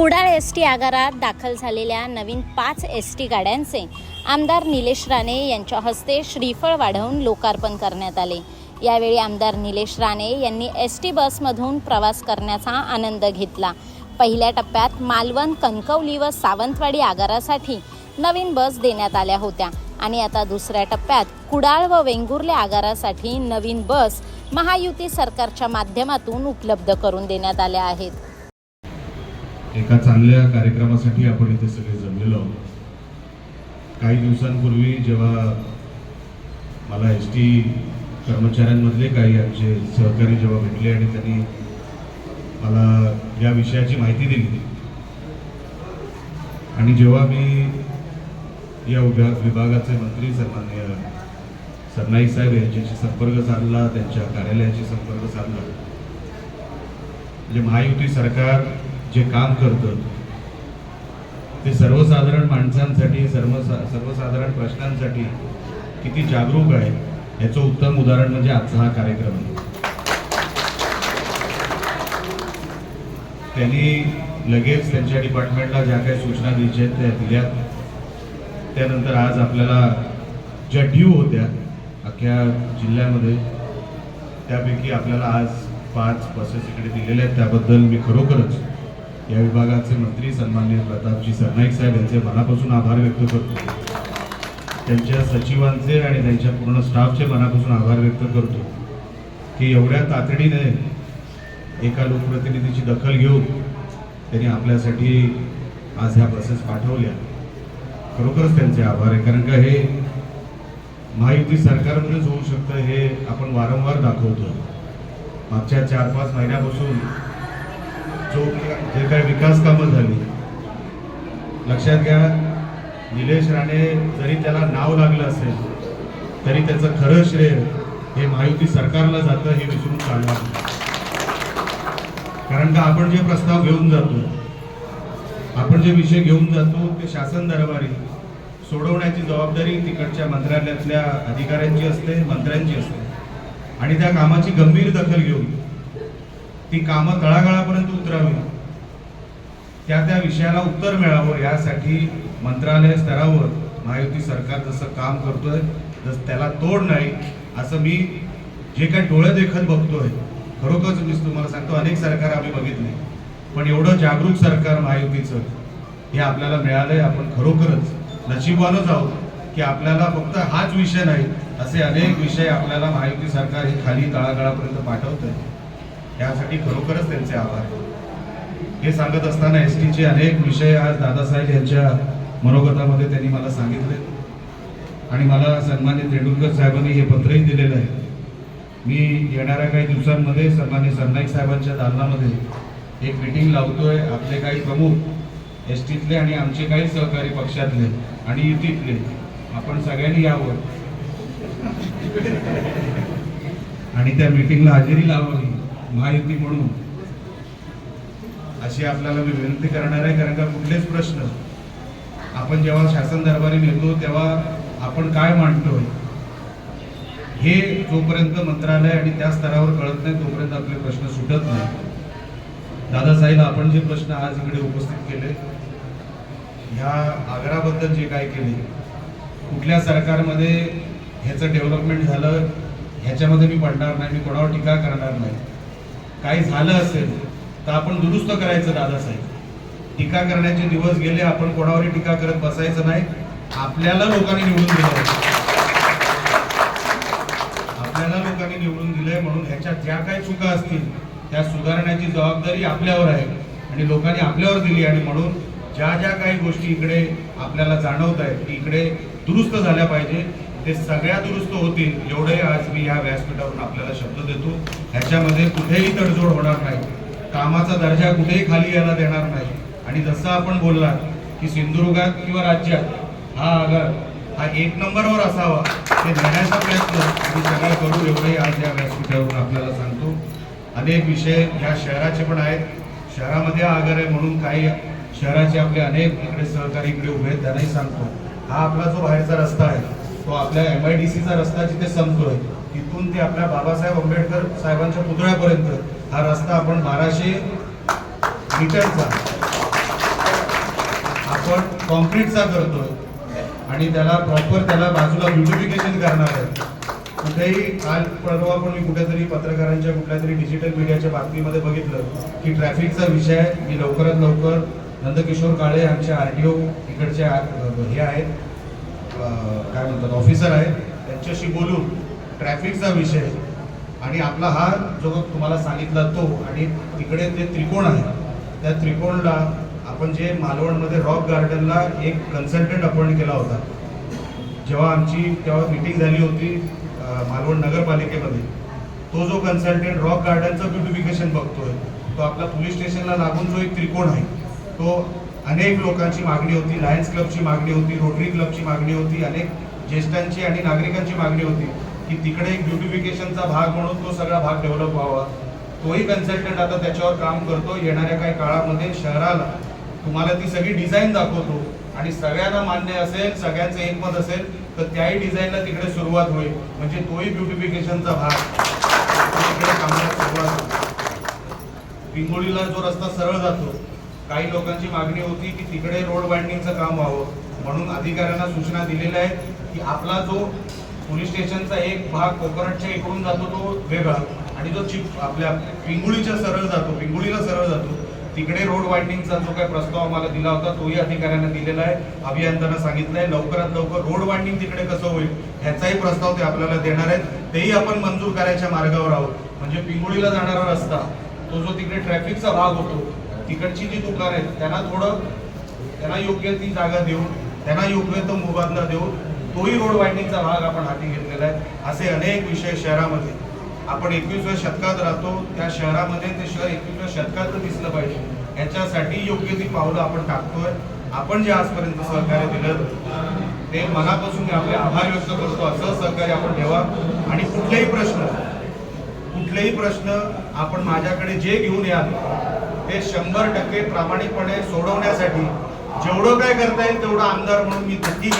Kudal S T आगारात दाखल झालेल्या नवीन पाच एस टी गाड्यांचे आमदार निलेश राणे यांच्या हस्ते श्रीफळ वाढवून लोकार्पण करण्यात आले. यावेळी आमदार निलेश राणे यांनी एस टी बसमधून प्रवास करण्याचा आनंद घेतला. पहिल्या टप्प्यात मालवण कणकवली व सावंतवाडी आगारासाठी नवीन बस देण्यात आल्या होत्या आणि आता दुसऱ्या टप्प्यात कुडाळ व वेंगुर्ले आगारासाठी नवीन बस महायुती सरकारच्या माध्यमातून उपलब्ध करून देण्यात आल्या आहेत. एका चांगल्या कार्यक्रमासाठी आपण इथे सगळे जमलेलो आहोत. काही दिवसांपूर्वी जेव्हा मला एस टी कर्मचाऱ्यांमधले काही आमचे सहकारी जेव्हा भेटले आणि त्यांनी मला या विषयाची माहिती दिली. आणि जेव्हा मी या उभ्या विभागाचे मंत्री सन्माननीय सरनाईक साहेब यांच्याशी संपर्क साधला त्यांच्या कार्यालयाशी संपर्क साधला. म्हणजे महायुती सरकार जे काम करतं ते सर्वसाधारण माणसांसाठी सर्व सर्वसाधारण प्रश्नांसाठी किती जागरूक आहे याचं उत्तम उदाहरण म्हणजे आजचा हा कार्यक्रम आहे. त्यांनी लगेच त्यांच्या डिपार्टमेंटला ज्या काही सूचना द्यायच्या आहेत त्या दिल्या. त्यानंतर आज आपल्याला ज्या ड्यू होत्या अख्ख्या जिल्ह्यामध्ये त्यापैकी आपल्याला आज पाच बसेस इकडे दिलेल्या आहेत. त्याबद्दल मी खरोखरच या विभागाचे मंत्री सन्माननीय प्रतापजी सरनाईक साहेब यांचे मनापासून आभार व्यक्त करतो. त्यांच्या सचिवांचे आणि त्यांच्या पूर्ण स्टाफचे मनापासून आभार व्यक्त करतो की एवढ्या तातडीने एका लोकप्रतिनिधीची दखल घेऊन त्यांनी आपल्यासाठी आज ह्या बसेस पाठवल्या. खरोखरच त्यांचे आभार आहे. कारण का हे महायुती सरकारमध्येच होऊ शकतं हे आपण वारंवार दाखवतो मागच्या चार पाच महिन्यापासून जो जे काही विकास कामं झाली. लक्षात घ्या निलेश राणे जरी त्याला नाव लागलं असेल तरी त्याचं खरं श्रेय हे महायुती सरकारला जातं हे विसरून चालणार कारण का आपण जे प्रस्ताव घेऊन जातो आपण जे विषय घेऊन जातो ते शासन दरबारी सोडवण्याची जबाबदारी तिकडच्या मंत्रालयातल्या अधिकाऱ्यांची असते मंत्र्यांची असते. आणि त्या कामाची गंभीर दखल घेऊन ती कामं तळागाळापर्यंत उतरावी. त्या त्या विषयाला उत्तर मिळावं यासाठी मंत्रालय स्तरावर महायुती सरकार जसं काम करतोय जसं त्याला तोड नाही असं मी जे काही डोळे देखत बघतोय खरोखरच मी तुम्हाला सांगतो अनेक सरकार आम्ही बघितले. पण एवढं जागरूक सरकार महायुतीचं हे आपल्याला मिळालंय आपण खरोखरच नशिबवानच आहोत की आपल्याला फक्त हाच विषय नाही असे अनेक विषय आपल्याला महायुती सरकार हे खाली तळागाळापर्यंत पाठवत आहे यासाठी खरोखरच त्यांचे आभार. हे सांगत असताना एस टीचे अनेक विषय आज दादासाहेब यांच्या मनोगतामध्ये त्यांनी मला सांगितले. आणि मला सन्मान्य तेंडुलकर साहेबांनी हे पत्रही दिलेलं आहे. मी येणाऱ्या काही दिवसांमध्ये सन्मान्य सरनाईक साहेबांच्या दालनामध्ये एक मीटिंग लावतोय आपले काही प्रमुख एस टीतले आणि आमचे काही सहकारी पक्षातले आणि युतीतले. आपण सगळ्यांनी यावं. आणि त्या मीटिंगला हजेरी लावावी. महायुती म्हणून अशी आपल्याला मी विनंती करणार आहे कारण का कुठलेच प्रश्न आपण जेव्हा शासन दरबारी नेतो तेव्हा आपण काय मांडतोय हे जोपर्यंत मंत्रालय आणि त्या स्तरावर कळत नाही तोपर्यंत आपले प्रश्न सुटत नाही. दादासाहेब आपण जे प्रश्न आज इकडे उपस्थित केले ह्या आग्राबद्दल जे काय केले कुठल्या सरकारमध्ये ह्याचं डेव्हलपमेंट झालं ह्याच्यामध्ये मी पडणार नाही मी कोणावर टीका करणार नाही. काही झालं असेल तर आपण दुरुस्त करायचं दादासाहेब. टीका करण्याचे दिवस गेले आपण कोणावरही टीका करत बसायचं नाही. आपल्याला लोकांनी निवडून दिलं. आपल्याला लोकांनी निवडून दिलंय म्हणून ह्याच्या ज्या काही चुका असतील त्या सुधारण्याची जबाबदारी आपल्यावर आहे आणि लोकांनी आपल्यावर दिली आणि म्हणून ज्या ज्या काही गोष्टी इकडे आपल्याला जाणवत आहेत की इकडे दुरुस्त झाल्या पाहिजे. ते सगळ्या दुरुस्त होतील एवढे आज मी ह्या व्यासपीठावरून आपल्याला शब्द देतो. ह्याच्यामध्ये कुठेही तडजोड होणार नाही. कामाचा दर्जा कुठेही खाली यायला देणार नाही. आणि जसं आपण बोललात की सिंधुदुर्गात किंवा राज्यात हा आगार हा एक नंबरवर असावा हे देण्याचा प्रयत्न आम्ही सगळं करू एवढंही आज या व्यासपीठावरून आपल्याला सांगतो. अनेक विषय ह्या शहराचे पण आहेत. शहरामध्ये आगार आहे म्हणून काही शहराचे आपले अनेक इकडे सहकारी इकडे उभे आहेत त्यांनाही सांगतो. हा आपला जो बाहेरचा रस्ता आहे तो आपल्या एम आय डी सीचा रस्ता जिथे संपतोय तिथून ते आपल्या बाबासाहेब आंबेडकर साहेबांच्या पुतळ्यापर्यंत हा रस्ता आपण बाराशे मीटरचा आपण कॉन्क्रीटचा करतोय. आणि त्याला प्रॉपर त्याला बाजूला ब्युटिफिकेशन करणार आहे. कुठेही काल परवा पण मी कुठेतरी पत्रकारांच्या कुठल्या तरी डिजिटल मीडियाच्या बातमीमध्ये बघितलं की ट्रॅफिकचा विषय आहे. मी लवकरात लवकर नंदकिशोर काळे आमचे आर टी ओ इकडचे हे आहेत. काय म्हणतात ऑफिसर आहेत त्यांच्याशी बोलून ट्रॅफिकचा विषय आणि आपला हा जो तुम्हाला सांगितला तो आणि तिकडे ते त्रिकोण आहे त्या त्रिकोणला आपण जे मालवणमध्ये रॉक गार्डनला एक कन्सल्टंट अपॉइंट केला होता. जेव्हा आमची तेव्हा मिटिंग झाली होती मालवण नगरपालिकेमध्ये. तो जो कन्सल्टंट रॉक गार्डनचं ब्युटिफिकेशन बघतोय तो आपला पोलीस स्टेशनला लागून जो एक त्रिकोण आहे तो अनेक लोकांची मागणी होती लायन्स क्लबची मागणी होती रोटरी क्लबची मागणी होती अनेक ज्येष्ठांची आणि नागरिकांची मागणी होती की तिकडे एक ब्युटिफिकेशनचा भाग म्हणून तो सगळा भाग डेव्हलप व्हावा. तोही कन्सल्टंट आता त्याच्यावर काम करतो. येणाऱ्या काही काळामध्ये शहराला तुम्हाला ती सगळी डिझाईन दाखवतो. आणि सगळ्यांना मान्य असेल सगळ्यांचं एकमत असेल तर त्याही डिझाईनला तिकडे सुरुवात होईल. म्हणजे तोही ब्युटिफिकेशनचा भाग. तिकडे कामाला सुरुवात होईल. पिंगोळीला जो रस्ता सरळ जातो काही लोकांची मागणी होती की तिकडे रोड वाइंडिंगचं काम व्हावं. म्हणून अधिकाऱ्यांना सूचना दिलेल्या आहेत की आपला जो पोलीस स्टेशनचा एक भाग कोकणच्या इकडून जातो तो वेगळा. आणि जो चिप आपल्या पिंगुळीच्या सरळ जातो पिंगुळीला सरळ जातो तिकडे रोड वाइंडिंगचा जो काही प्रस्ताव आम्हाला दिला होता तोही अधिकाऱ्यांना दिलेला आहे. अभियंत्यांना आहे लवकरात लवकर रोड वाइंडिंग तिकडे कसं होईल ह्याचाही प्रस्ताव ते आपल्याला देणार आहेत. तेही आपण मंजूर करायच्या मार्गावर आहोत. म्हणजे पिंगुळीला जाणारा रस्ता तो जो तिकडे ट्रॅफिकचा भाग होतो तिकडची जी दुकान आहेत त्यांना थोडं त्यांना योग्य ती जागा देऊन त्यांना योग्य तो मोबदला देऊन तोही रोड वाइंडिंगचा भाग आपण हाती घेतलेला आहे. असे अनेक विषय शहरामध्ये. आपण एकवीसव्या शतकात राहतो त्या शहरामध्ये ते शहर एकवीसव्या शतकात दिसलं पाहिजे. याच्यासाठी योग्य ती पावलं आपण टाकतोय. आपण जे आजपर्यंत सहकार्य दिलं ते मनापासून आपले आभार व्यक्त करतो. असं सहकार्य आपण ठेवा. आणि कुठलेही प्रश्न कुठलेही प्रश्न आपण माझ्याकडे जे घेऊन याल ते शंभर टक्के प्रामाणिकपणे सोडवण्यासाठी जेवढं काय करता येईल तेवढं आमदार म्हणून मी नक्की